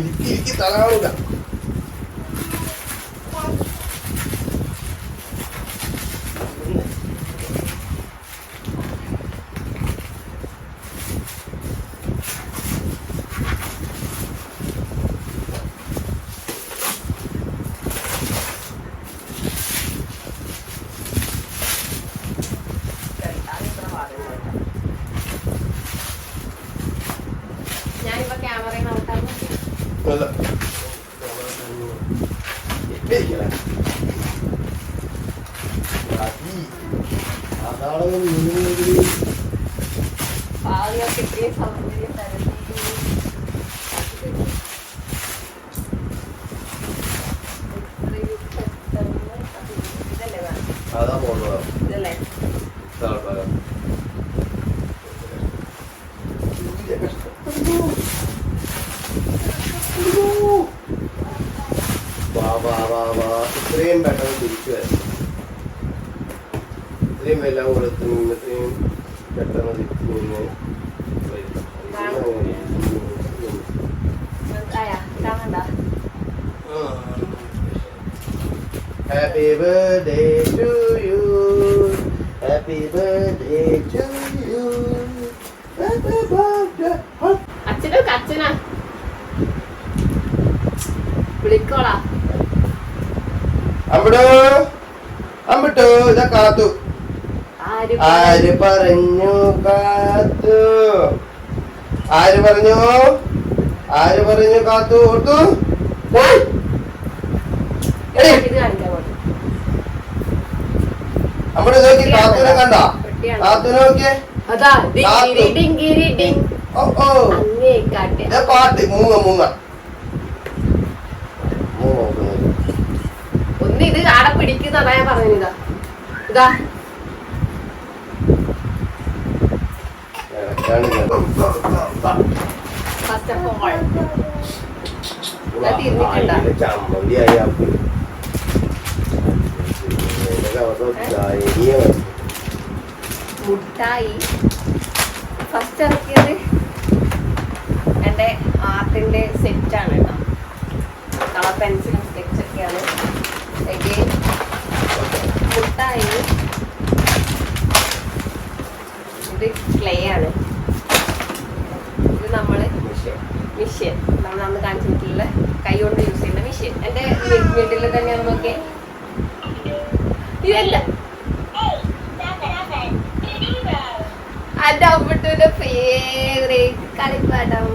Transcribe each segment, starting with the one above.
ഇരിക്കി ഇരിക്കി അത് പോകുന്നത് ഇതല്ലേ തൽക്കാലം വാ വാ വാ വാ ഇത്രയും പെട്ടെന്ന് തിരിച്ചു വരാം ഇത്രയും എല്ലാം കൊടുത്ത് ഇന്നത്തെയും പെട്ടെന്ന് തിരിച്ചു നിന്ന് happy birthday to you happy birthday to you അച്ഛനോ അച്ഛനാ വിളിക്കോളാ അമ്പടോ അമ്പട്ടോ ഇതാ കാത്തു. ആര് പറഞ്ഞു? കാത്തു. ആര് പറഞ്ഞു? ആര് പറഞ്ഞു? കാത്തു. ഓർത്തു? നമ്മുടെ നോക്കി. കാത്തുനെ കണ്ട? കാത്തുനെ നോക്കിയേ കാത്തു. ഇതാ പാട്ട്. മൂങ്ങ മൂങ്ങ. ഒന്ന് ഇത് ആടെ പിടിക്കുന്നതാ ഞാൻ പറഞ്ഞതാ. ഇതാ ഫസ്റ്റ് ഓഫ് ഓൾ അത് ഇരുന്നിട്ടുണ്ടോ? ചമ്മന്തിയായി മുട്ടായി. ഫസ്റ്റ് ഇറക്കിയത് എന്റെ ആർട്ടിന്റെ സെറ്റാണ് കേട്ടോ. കളർ പെൻസിലും സ്കെച്ചൊക്കെയാണ് മുട്ടായി. ഇത് ക്ലേ ആണ് ഇത് നമ്മൾ മിഷ്യൻ നമ്മൾ അന്ന് കാണിച്ചിട്ടുള്ള കൈ കൊണ്ട് യൂസ് ചെയ്യുന്ന മിഷ്യൻ എന്റെ വീട്ടിൽ തന്നെ നോക്കിയേ ഇതല്ല അത് അവിടുത്തെ ഫേവറേറ്റ് കളിപ്പാട്ടം.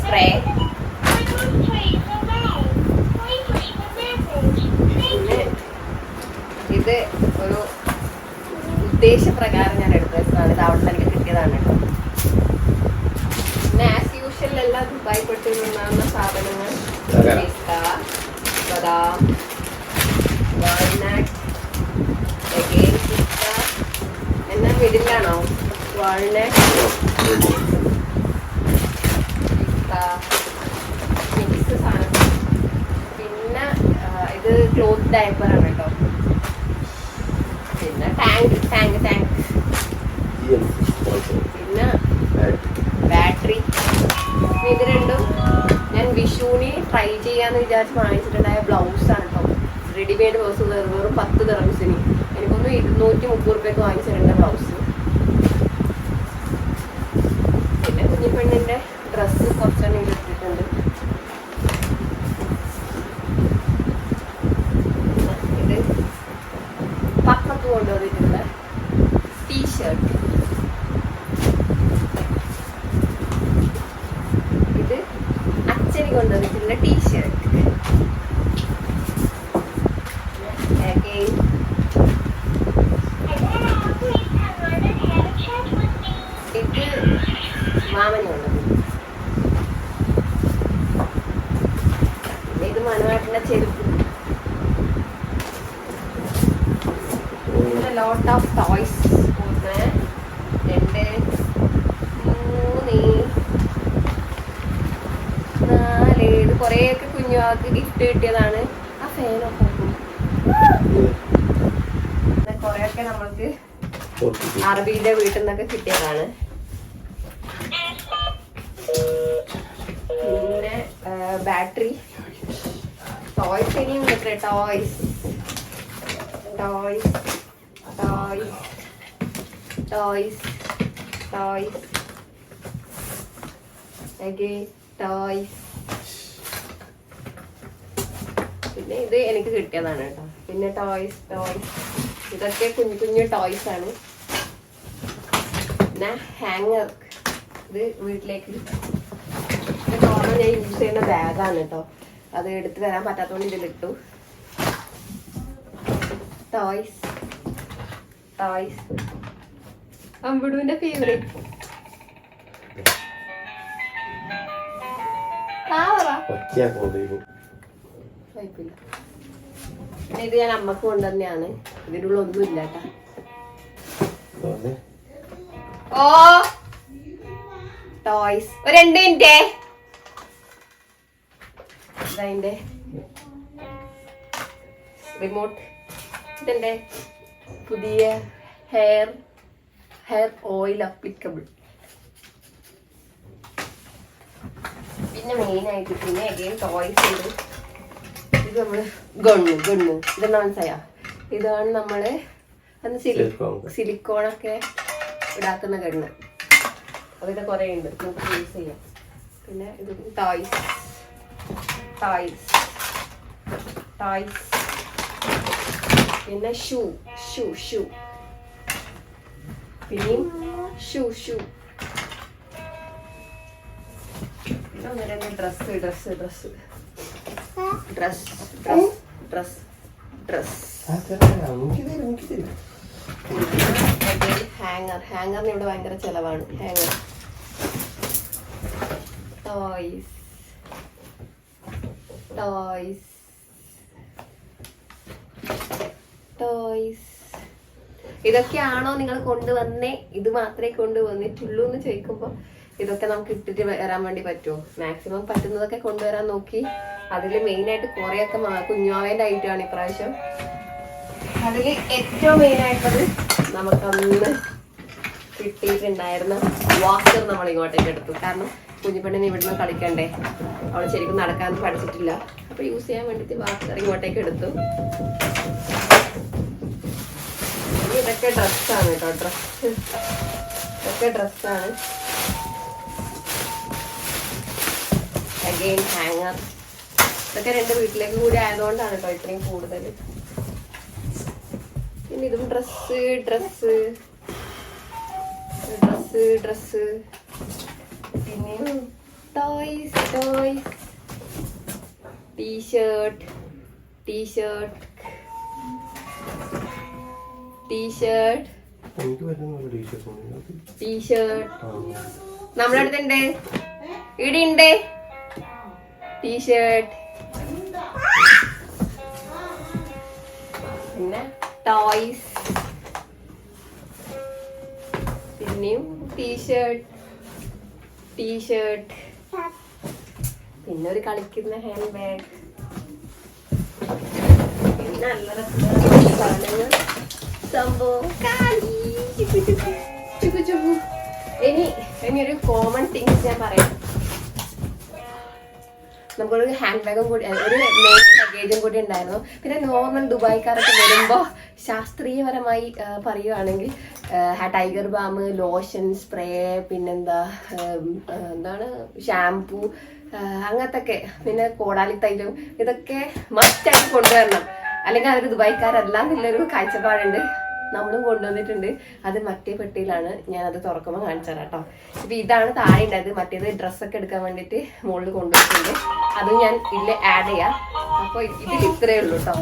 സ്പ്രേ ഇത് ഒരു ഉദ്ദേശപ്രകാരം ഞാൻ എടുത്ത വെച്ചതാണ് ഇത് അവിടെ എനിക്ക് കിട്ടിയതാണ് കേട്ടോ. പിന്നെ ആസ് യൂഷ്വൽ എല്ലാം ദുബായ് പെട്ടി നിന്നാണ് സാധനങ്ങൾ പിസ്ത ബദാം വാൾനട്ട് again പിസ്ത എന്നാ മിഡിലാണോ വാൾനട്ട് മിക്സ് സാധനം പിന്നെ ഇത് ക്ലോത്ത് ഡയപ്പറാണ് കേട്ടോ. പിന്നെ ടാങ്ക് ടാങ്ക് ടാങ്ക് ട്രൈ ചെയ്യാന്ന് വിചാരിച്ച് വാങ്ങിച്ചിട്ടുണ്ടായ ബ്ലൗസ് ആണ് കേട്ടോ റെഡിമെയ്ഡ് ബ്ലൗസ് വെറും പത്ത് ദിറംസിന് എനിക്കൊന്ന് ഇരുന്നൂറ്റി മുപ്പത് റുപ്യക്ക് വാങ്ങിച്ചിട്ടുണ്ട് ബ്ലൗസ് പിന്നെ കുഞ്ഞിപ്പെണ്ണിന്റെ ഡ്രസ്സ് കുറച്ചെണ്ണം എടുത്തിട്ടുണ്ട് ഇത് പക്കത്ത് കൊണ്ടുവന്നിട്ടുള്ള ടീഷർട്ട് ഇത് അച്ഛന് കൊണ്ടുവന്നിട്ടുള്ള ടീഷർട്ട് Again, ഇത് കൊണ്ടത് പിന്നെ ഇത് മനുവാട്ടിന്റെ ചെരുപ്പ്. ലോട്ട് ഓഫ് ടോയ്സ് ഒന്ന് രണ്ട് മൂന്ന് നാല്. ഇത് കുറേയൊക്കെ കുഞ്ഞുവാക്ക് ഗിഫ്റ്റ് കിട്ടിയതാണ്. ആ ഫാനൊക്കെ കുറെ ഇതൊക്കെ നമ്മൾക്ക് അറബിയുടെ വീട്ടിൽ നിന്നൊക്കെ കിട്ടിയതാണ്. ബാറ്ററി. ടോയ്സ് ഇനിയും കിട്ടേ toys toys toys toys toys toys പിന്നെ ഇത് എനിക്ക് കിട്ടിയതാണ് കേട്ടോ പിന്നെ ടോയ്സ് ടോയ്സ് ഇതൊക്കെ കുഞ്ഞു കുഞ്ഞു ടോയ്സ് ആണ്. പിന്നെ ഹാങ്ങർ ഇത് വീട്ടിലേക്ക് ഇത് നോർമൽ ഞാൻ യൂസ് ചെയ്യുന്ന ബാഗാണ് കേട്ടോ അത് എടുത്ത് തരാൻ പറ്റാത്തതുകൊണ്ട് ഇതിലിട്ടു ടോയ്സ് ടോയ്സ് അമ്പിടുവിന്റെ ഫേവറേറ്റ് ഇത് ഞാൻ അമ്മയ്ക്ക് കൊണ്ടുതന്നെയാണ് ഇതിന്റെ ഉള്ളിൽ ഒന്നും ഇല്ല ഓ. ടോയ്സ് ഒരു രണ്ട് മിനിറ്റ്. ഇതതിന്റെ റിമോട്ട് ഇതെന്റെ പുതിയ ഹെയർ ഹെയർ ഓയിൽ അപ്ലിക്കബിൾ പിന്നെ മെയിൻ ആയിട്ട് പിന്നെ അഗെയിൻ ടോയ്സ് ഉണ്ട്. ഇത് നമ്മൾ ഗണ്ണു ഗണ്ണു. ഇതെന്നാ മനസ്സിലായ? ഇതാണ് നമ്മൾ അന്ന് സിലി Silicone. സിലിക്കോണൊക്കെ ഇടാക്കുന്ന ഗണ്ണ്. അതൊക്കെ കുറേ ഉണ്ട്. നമുക്ക് യൂസ് ചെയ്യാം. പിന്നെ ഇത് ടോയ്സ് ടോയ്സ് ടൈസ് പിന്നെ ഷൂ ഷൂ ഷൂ പിന്നെയും ഷൂ ഷൂ പിന്നെ ഒന്ന് രണ്ട് dress dress dress dress dress dress dress. Hanger ഹാങ്ങറിന് ഇവിടെ ഭയങ്കര ചെലവാണ്. ഹാങ്ങർ ടോയ്സ് ടോയ്സ് ടോയ്സ് ഇതൊക്കെയാണോ നിങ്ങൾ കൊണ്ടുവന്നേ? ഇത് മാത്രമേ കൊണ്ടുവന്നിട്ടുള്ളൂ എന്ന് ചോദിക്കുമ്പോൾ ഇതൊക്കെ നമുക്ക് ഇട്ടിട്ട് വരാൻ വേണ്ടി പറ്റുമോ? മാക്സിമം പറ്റുന്നതൊക്കെ കൊണ്ടുവരാൻ നോക്കി. അതിൽ മെയിനായിട്ട് കുറേയൊക്കെ കുഞ്ഞാവേന്റെ കുഞ്ഞുമാവേന്റെ ഐറ്റമാണ് ഇപ്രാവശ്യം. അതിൽ ഏറ്റവും മെയിൻ ആയിട്ടത് നമുക്കന്ന് കിട്ടിയിട്ടുണ്ടായിരുന്ന വാക്കർ നമ്മൾ ഇങ്ങോട്ടേക്ക് എടുത്തു. കാരണം കുഞ്ഞിപ്പെണ്ണിന് ഇവിടുന്ന് കളിക്കണ്ടേ? അവൾ ശരിക്കും നടക്കാൻ പഠിച്ചിട്ടില്ല. അപ്പൊ യൂസ് ചെയ്യാൻ വേണ്ടിയിട്ട് വാക്കർ ഇങ്ങോട്ടേക്ക് എടുത്തു. ഇതൊക്കെ ഡ്രസ്സാണ് കേട്ടോ ഡ്രസ് ഇതൊക്കെ ഡ്രസ്സാണ് അഗെയിൻ ഹാങ്ങർ ഇതൊക്കെ രണ്ട് വീട്ടിലേക്ക് കൂടി ആയതുകൊണ്ടാണ് കേട്ടോ ഇത്രയും കൂടുതൽ. പിന്നെ ഇതും dress dress dress dress toys toys t-shirt t-shirt t-shirt t-shirt. നമ്മുടെ അടുത്തുണ്ട് ഇവിടെ ഉണ്ട്. ടീഷർട്ട് പിന്നെ ടോയ്സ് പിന്നെയും ടീഷർട്ട് ടീഷർട്ട് പിന്നെ ഒരു കളിക്കുന്ന ഹാൻഡ് ബാഗ് പിന്നെ നല്ല സാധനങ്ങൾ സംഭവം ഇനി ഇനി ഒരു കോമൺ തിങ്സ് ഞാൻ പറയാം. നമുക്കൊരു ഹാൻഡ് ബാഗും കൂടി ഒരു ലഗേജും കൂടി ഉണ്ടായിരുന്നു. പിന്നെ നോർമൽ ദുബായ്ക്കാരൊക്കെ വരുമ്പോൾ ശാസ്ത്രീയപരമായി പറയുവാണെങ്കിൽ ടൈഗർ ബാം ലോഷൻ സ്പ്രേ പിന്നെന്താ എന്താണ് ഷാംപൂ അങ്ങനത്തെ ഒക്കെ പിന്നെ കോടാലി തൈലം ഇതൊക്കെ മസ്റ്റായിട്ട് കൊണ്ടുവരണം. അല്ലെങ്കിൽ അവർ ദുബായ്ക്കാരല്ല എന്നുള്ളൊരു കാഴ്ചപ്പാടുണ്ട്. നമ്മളും കൊണ്ടുവന്നിട്ടുണ്ട്. അത് മറ്റേ പെട്ടിയിലാണ് ഞാൻ അത് തുറക്കുമ്പോൾ കാണിച്ചു തരാം കേട്ടോ. ഇപ്പൊ ഇതാണ് താഴെ ഉണ്ടായത് മറ്റേത് ഡ്രസ്സൊക്കെ എടുക്കാൻ വേണ്ടിട്ട് മുകളിൽ കൊണ്ടുവന്നിട്ടുണ്ട്. അതും ഞാൻ ഇതിൽ ആഡ് ചെയ്യാം. അപ്പോൾ ഇതിൽ ഇത്രയേ ഉള്ളൂ കേട്ടോ.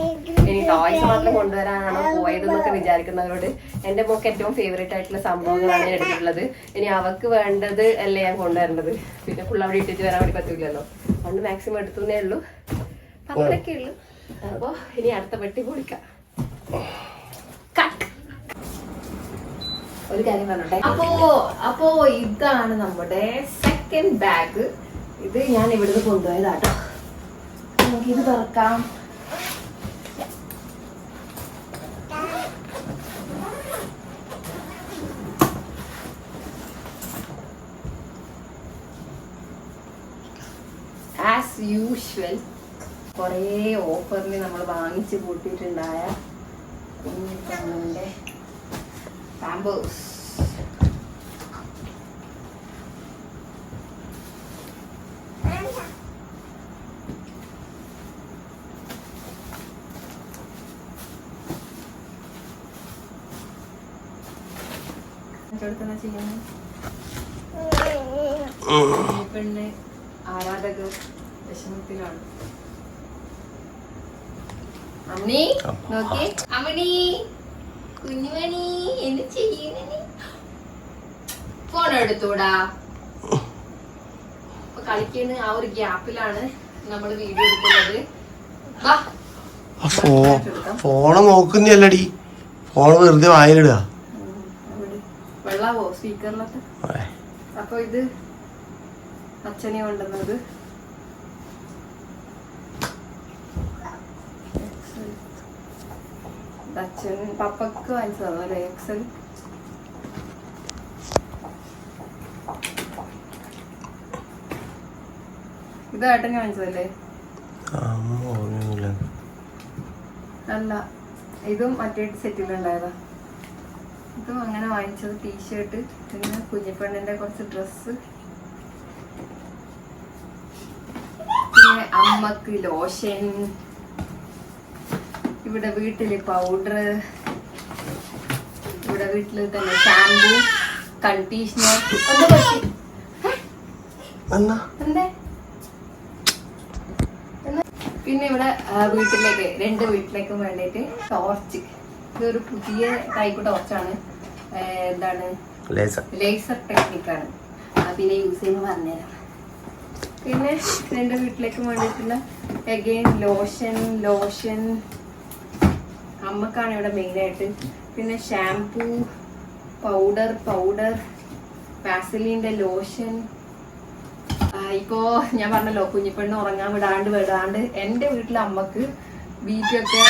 ഇനി ടോയ്സ് മാത്രം കൊണ്ടുവരാനാണോ പോയതെന്നൊക്കെ വിചാരിക്കുന്നവരോട് എന്റെ മോക്ക് ഏറ്റവും ഫേവറേറ്റ് ആയിട്ടുള്ള സംഭവങ്ങളാണ് ഞാൻ എടുത്തിട്ടുള്ളത്. ഇനി അവക്ക് വേണ്ടത് അല്ലേ ഞാൻ കൊണ്ടുവരേണ്ടത്? പിന്നെ ഫുൾ അവിടെ ഇട്ടിട്ട് വരാൻ വേണ്ടി പറ്റൂലല്ലോ. അതുകൊണ്ട് മാക്സിമം എടുത്തുന്നേ ഉള്ളൂ. അപ്പൊ അത്രയൊക്കെ ഉള്ളൂ. അപ്പോൾ ഇനി അടുത്ത പെട്ടി പൊളിക്കാം. ഒരു കാര്യം പറഞ്ഞോട്ടെ. അപ്പോ അപ്പോ ഇതാണ് നമ്മുടെ സെക്കൻഡ് ബാഗ് ഇത് ഞാൻ ഇവിടുന്ന് കൊണ്ടുപോയതാട്ടോ. ഇത് തുറക്കാം. ആസ് യൂഷ്വൽ കുറേ ഓഫറിന് നമ്മൾ വാങ്ങിച്ചു കൂട്ടിയിട്ടുണ്ടായ കുഞ്ഞിത്തമ്മന്റെ കുഞ്ഞിക്കണ്ണന്റെ പാമ്പേഴ്സ് ചെയ്യുന്നത് പെണ്ണ് ആരാധകർ വിഷമത്തിലാണ്. അമ്മി. നോക്കി. അമ്മണി. കുഞ്ഞുമണി എന്ത് ചെയ്യുന്നേ ഫോൺ എടുത്തൂടാ. കളിക്കുന്ന ആ ഒരു ഗ്യാപ്പിലാണ് നമ്മൾ വീഡിയോ എടുക്കുന്നത്. ഫോണ് നോക്കുന്നല്ലടി. ഫോണ് വെറുതെ വായിലിടുക. വെള്ളാവോ സ്പീക്കറിലൊക്കെ അപ്പൊ ഇത് അച്ഛനെ കൊണ്ടുവന്നത് എക്സൽ. ഇത് അച്ഛൻ പപ്പക്ക് വാങ്ങിച്ചതാണ് ഒരു എക്സൽ ഇത് ഏട്ടൻ വാങ്ങിച്ചതല്ലേ? അല്ല ഇതും മറ്റേ സെറ്റിലുണ്ടായതാ ഇതും അങ്ങനെ വാങ്ങിച്ചത് ടീഷർട്ട് പിന്നെ കുഞ്ഞിപ്പെണ്ണിന്റെ കുറച്ച് ഡ്രസ്സ് പിന്നെ അമ്മയ്ക്ക് ലോഷൻ ഇവിടെ വീട്ടിൽ പൗഡർ ഇവിടെ വീട്ടിൽ തന്നെ ഷാമ്പു കണ്ടീഷണർ പിന്നെ ഇവിടെ വീട്ടിലേക്ക് രണ്ട് വീട്ടിലേക്കും വേണ്ടിട്ട് ടോർച്ച് ഇതൊരു പുതിയ ടൈപ്പ് ടോർച്ചാണ് എന്താണ്? ലേസർ ടെക്നിക്കാണ് അതിനെ യൂസ് ചെയ്യുമ്പോൾ പറഞ്ഞുതരാം പിന്നെ രണ്ട് വീട്ടിലേക്കും വേണ്ടിട്ടുള്ള അഗെയിൻ ലോഷൻ ലോഷൻ അമ്മക്കാണ് ഇവിടെ മെയിനായിട്ട്. പിന്നെ ഷാംപൂ പൗഡർ പൗഡർ വാസലിന്റെ ലോഷൻ ഇപ്പോ ഞാൻ പറഞ്ഞല്ലോ കുഞ്ഞിപ്പെണ്ണ് ഉറങ്ങാൻ വിടാണ്ട് വിടാണ്ട് എന്റെ വീട്ടിലെ അമ്മയ്ക്ക് ബി പി ഒക്കെ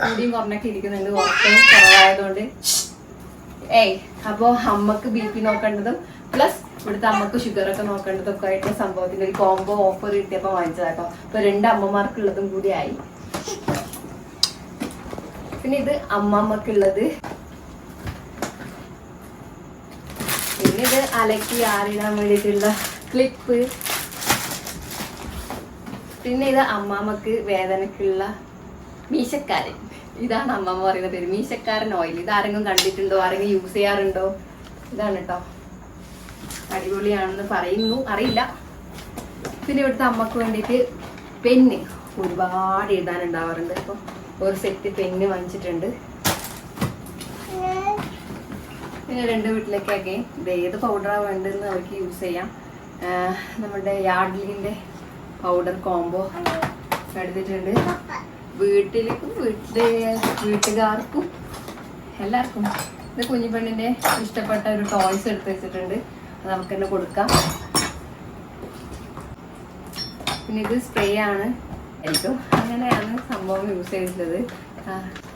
കൂടിയും കുറഞ്ഞൊക്കെ ഇരിക്കുന്നുണ്ട്. ഉറക്കം കുറവായതുകൊണ്ട്. ഏയ് അപ്പോ അമ്മയ്ക്ക് ബി പി നോക്കേണ്ടതും പ്ലസ് ഇവിടുത്തെ അമ്മയ്ക്ക് ഷുഗർ ഒക്കെ നോക്കേണ്ടതും ഒക്കെ ആയിട്ട് സംഭവത്തിന്റെ ഒരു കോംബോ ഓഫർ കിട്ടിയപ്പോ വാങ്ങിച്ചതാട്ടോ. അപ്പൊ രണ്ട് അമ്മമാർക്കുള്ളതും കൂടി ആയി. പിന്നെ ഇത് അമ്മമ്മക്കുള്ളത്. പിന്നെ ഇത് അലക്കി ആറിടാൻ വേണ്ടിട്ടുള്ള ക്ലിപ്പ്. പിന്നെ ഇത് അമ്മാമ്മക്ക് വേദനക്കുള്ള മീശക്കാരൻ. ഇതാണ് അമ്മമ്മ പറയുന്ന പേര്. മീശക്കാരൻ ഓയിൽ ഇത് ആരെങ്കിലും കണ്ടിട്ടുണ്ടോ? ആരെങ്കിലും യൂസ് ചെയ്യാറുണ്ടോ? ഇതാണ് കേട്ടോ അടിപൊളിയാണെന്ന് പറയുന്നു. അറിയില്ല. പിന്നെ ഇവിടുത്തെ അമ്മയ്ക്ക് വേണ്ടിയിട്ട് പെന്ന് ഒരുപാട് എഴുതാനുണ്ടാവാറുണ്ട്. അപ്പോൾ ഒരു സെറ്റ് പെന്ന് വാങ്ങിച്ചിട്ടുണ്ട്. പിന്നെ രണ്ട് വീട്ടിലേക്കൊക്കെ ഇത് ഏത് പൗഡറാണ് വേണ്ടതെന്ന് അവർക്ക് യൂസ് ചെയ്യാം. നമ്മുടെ യാഡ്ലിന്റെ പൗഡർ കോംബോ എടുത്തിട്ടുണ്ട്. വീട്ടിലേക്കും വീട്ടിലെ വീട്ടുകാർക്കും എല്ലാവർക്കും. ഇത് കുഞ്ഞിപ്പെണ്ണിന്റെ ഇഷ്ടപ്പെട്ട ഒരു ടോയ്സ് എടുത്ത് വെച്ചിട്ടുണ്ട്. അത് നമുക്ക് തന്നെ കൊടുക്കാം. പിന്നെ ഇത് സ്പ്രേ ആണ്. എനിക്കും അങ്ങനെയാണ് സംഭവം യൂസ് ചെയ്തിട്ടുള്ളത്.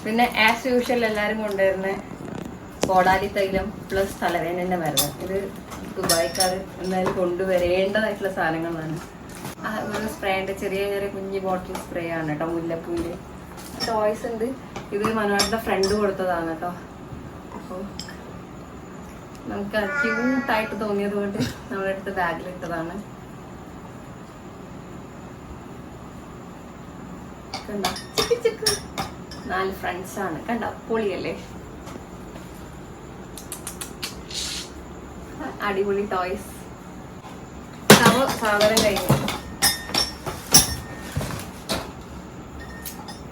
പിന്നെ ആസ് യൂഷ്വൽ എല്ലാവരും കൊണ്ടുവരുന്ന കോടാലി തൈലം പ്ലസ് തലവേദനന്റെ മരുന്ന്. ഇത് ദുബായിക്കാർ എന്തായാലും കൊണ്ടുവരേണ്ടതായിട്ടുള്ള സാധനങ്ങളാണ്. ഒരു സ്പ്രേന്റെ ചെറിയ ചെറിയ കുഞ്ഞു ബോട്ടിൽ സ്പ്രേ ആണ് കേട്ടോ മുല്ലപ്പൂവിന്റെ. ടോയ്സ് ഉണ്ട്. ഇത് മനോഹരന്റെ ഫ്രണ്ട് കൊടുത്തതാണ് കേട്ടോ. അപ്പോൾ നമുക്ക് ക്യൂട്ടായിട്ട് തോന്നിയത് കൊണ്ട് നമ്മളെടുത്ത് ബാഗിലിട്ടതാണ് കണ്ടോ? ചിക്ക് ചിക്ക്. നാല് ഫ്രണ്ട്സ് ആണ്. കണ്ടോ? പൊളിയല്ലേ അടിപൊളി ടോയ്സ് സാധനം കഴിഞ്ഞു.